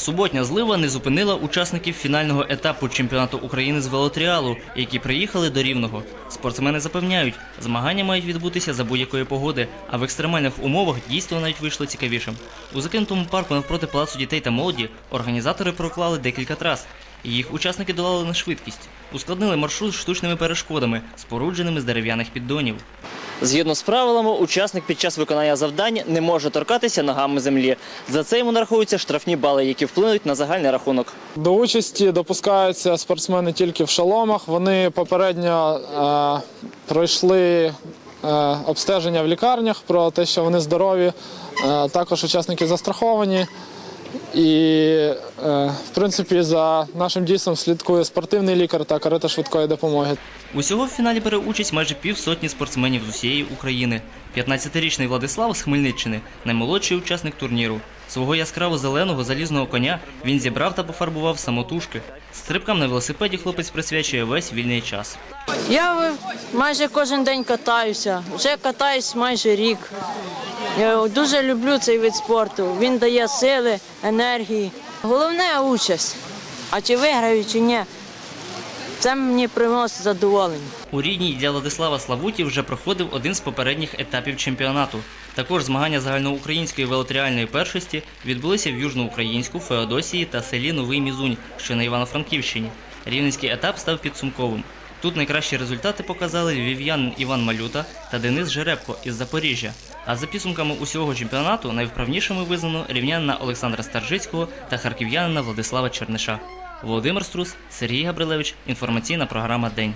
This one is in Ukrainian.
Суботня злива не зупинила учасників фінального етапу чемпіонату України з велотріалу, які приїхали до Рівного. Спортсмени запевняють, змагання мають відбутися за будь-якої погоди, а в екстремальних умовах дійство навіть вийшло цікавішим. У закинутому парку навпроти палацу дітей та молоді організатори проклали декілька трас. Їх учасники долали на швидкість, ускладнили маршрут штучними перешкодами, спорудженими з дерев'яних піддонів. Згідно з правилами, учасник під час виконання завдань не може торкатися ногами землі. За це йому нарахуються штрафні бали, які вплинуть на загальний рахунок. До участі допускаються спортсмени тільки в шоломах. Вони попередньо е, пройшли е, обстеження в лікарнях про те, що вони здорові. Е, також учасники застраховані. І, е, в принципі, за нашим дійством слідкує спортивний лікар та карета швидкої допомоги. Усього в фіналі бере участь майже півсотні спортсменів з усієї України. 15-річний Владислав з Хмельниччини наймолодший учасник турніру. Свого яскраво зеленого залізного коня він зібрав та пофарбував самотужки. Стрибкам на велосипеді хлопець присвячує весь вільний час. Я майже кожен день катаюся. Вже катаюсь майже рік. Я дуже люблю цей вид спорту. Він дає сили, енергії. Головне участь. А чи виграю, чи ні, це мені приносить задоволення. У рідній для Владислава Славуті вже проходив один з попередніх етапів чемпіонату. Також змагання загальноукраїнської велотріальної першості відбулися в Южноукраїнську, Феодосії та селі Новий Мізунь, що на Івано-Франківщині. Рівненський етап став підсумковим. Тут найкращі результати показали львів'янин Іван Малюта та Денис Жеребко із Запоріжжя. А за підсумками усього чемпіонату найвправнішими визнано рівнянина Олександра Старжицького та харків'янина Владислава Черниша. Володимир Струс, Сергій Габрилевич. Інформаційна програма День.